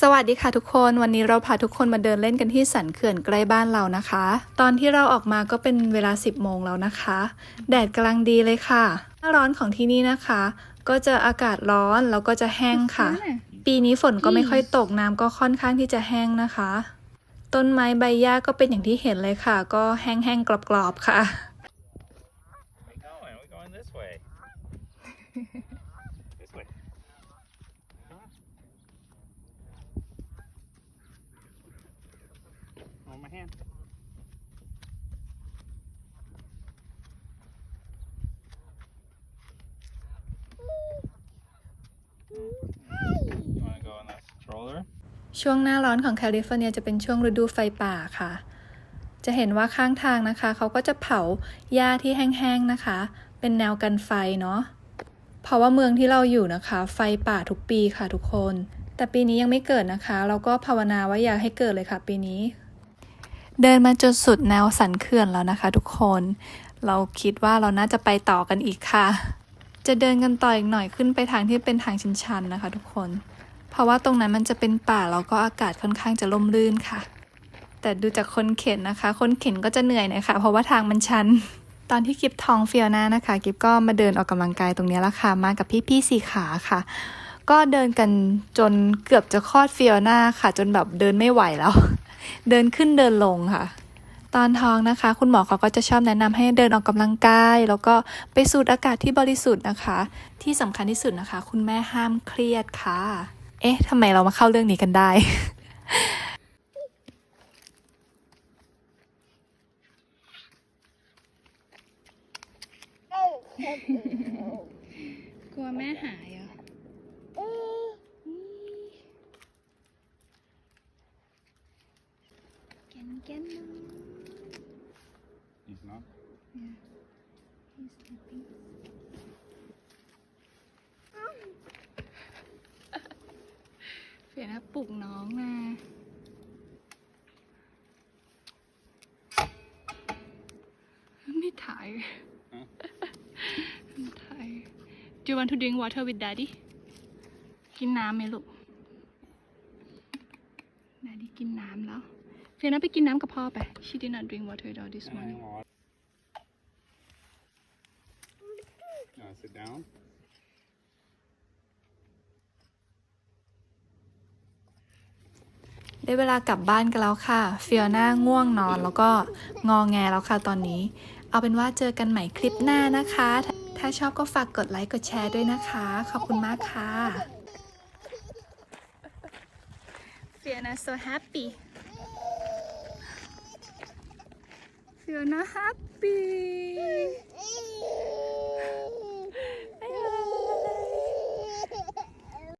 สวัสดีค่ะทุกคนวันนี้เราพาทุกคนมาเดินเล่นกันที่สันเขื่อนใกล้บ้านเรานะคะ ตอนที่เราออกมาก็เป็นเวลา 10 โมงแล้วนะคะ แดดกำลังดีเลยค่ะหน้าร้อนของที่นี่นะคะ ก็จะอากาศร้อนแล้วก็จะแห้งค่ะ ปีนี้ฝนก็ไม่ค่อยตกน้ำก็ค่อนข้างที่จะแห้งนะคะ ต้นไม้ใบหญ้าก็เป็นอย่างที่เห็นเลยค่ะ ก็แห้งๆกรอบๆค่ะ Hold my hand. You wanna go on that stroller? ช่วงหน้าร้อนของแคลิฟอร์เนียจะเป็นช่วงฤดูไฟป่าค่ะ จะเห็นว่าข้างทางนะคะ เขาก็จะเผาหญ้าที่แห้งๆนะคะ เป็นแนวกันไฟเนาะ เพราะว่าเมืองที่เราอยู่นะคะ ไฟป่าทุกปีค่ะทุกคน แต่ปีนี้ยังไม่เกิดนะคะ เราก็ภาวนาว่าอยากให้เกิดเลยค่ะปีนี้ เดินมาจนสุดแนวสันเขื่อนแล้วนะคะทุกคน เราคิดว่าเราน่าจะไปต่อกันอีกค่ะ จะเดินกันต่ออีกหน่อยขึ้นไปทางที่เป็นทางชันๆนะคะ ทุกคน เพราะว่าตรงนั้นมันจะเป็นป่าแล้วก็อากาศค่อนข้างจะร่มรื่นค่ะ แต่ดูจากคนเข็นนะคะ คนเข็นก็จะเหนื่อยหน่อยค่ะเพราะว่าทางมันชัน ตอนที่กิฟท้องเฟียนานะคะ กิฟก็มาเดินออกกำลังกายตรงนี้ละค่ะ มากับพี่ๆสี่ขาค่ะก็เดินกันจนเกือบจะคลอดเฟียนาค่ะ จนแบบเดินไม่ไหวแล้ว เดินขึ้นเดินลงค่ะ ตอนท้องนะคะ คุณหมอเขาก็จะชอบแนะนำให้เดินออกกำลังกาย แล้วก็ไปสูดอากาศที่บริสุทธิ์นะคะ ที่สำคัญที่สุดนะคะ คุณแม่ห้ามเครียดค่ะ เอ๊ะทำไมเรามาเข้าเรื่องนี้กันได้ กลัวแม่หายอะ นแกน He's not. เฟียนะปลุกน้องมาไม่ถ่ายฮะไม่ถ่าย Do you want to drink water with daddy กินน้ำไหมลูก daddy กินน้ำแล้ว เฟียนะไปกินน้ำกับพ่อไป She did not drink water at all this morning You wanna sit down? ได้เวลากลับบ้านกันแล้วค่ะฟิโอน่าง่วงนอนแล้วก็งอแงแล้วค่ะตอนนี้ เอาเป็นว่าเจอกันใหม่คลิปหน้านะคะ ถ้าชอบก็ฝากกดไลค์กดแชร์ด้วยนะคะ ขอบคุณมากค่ะฟิโอน่า so happy ฟิโอน่า happy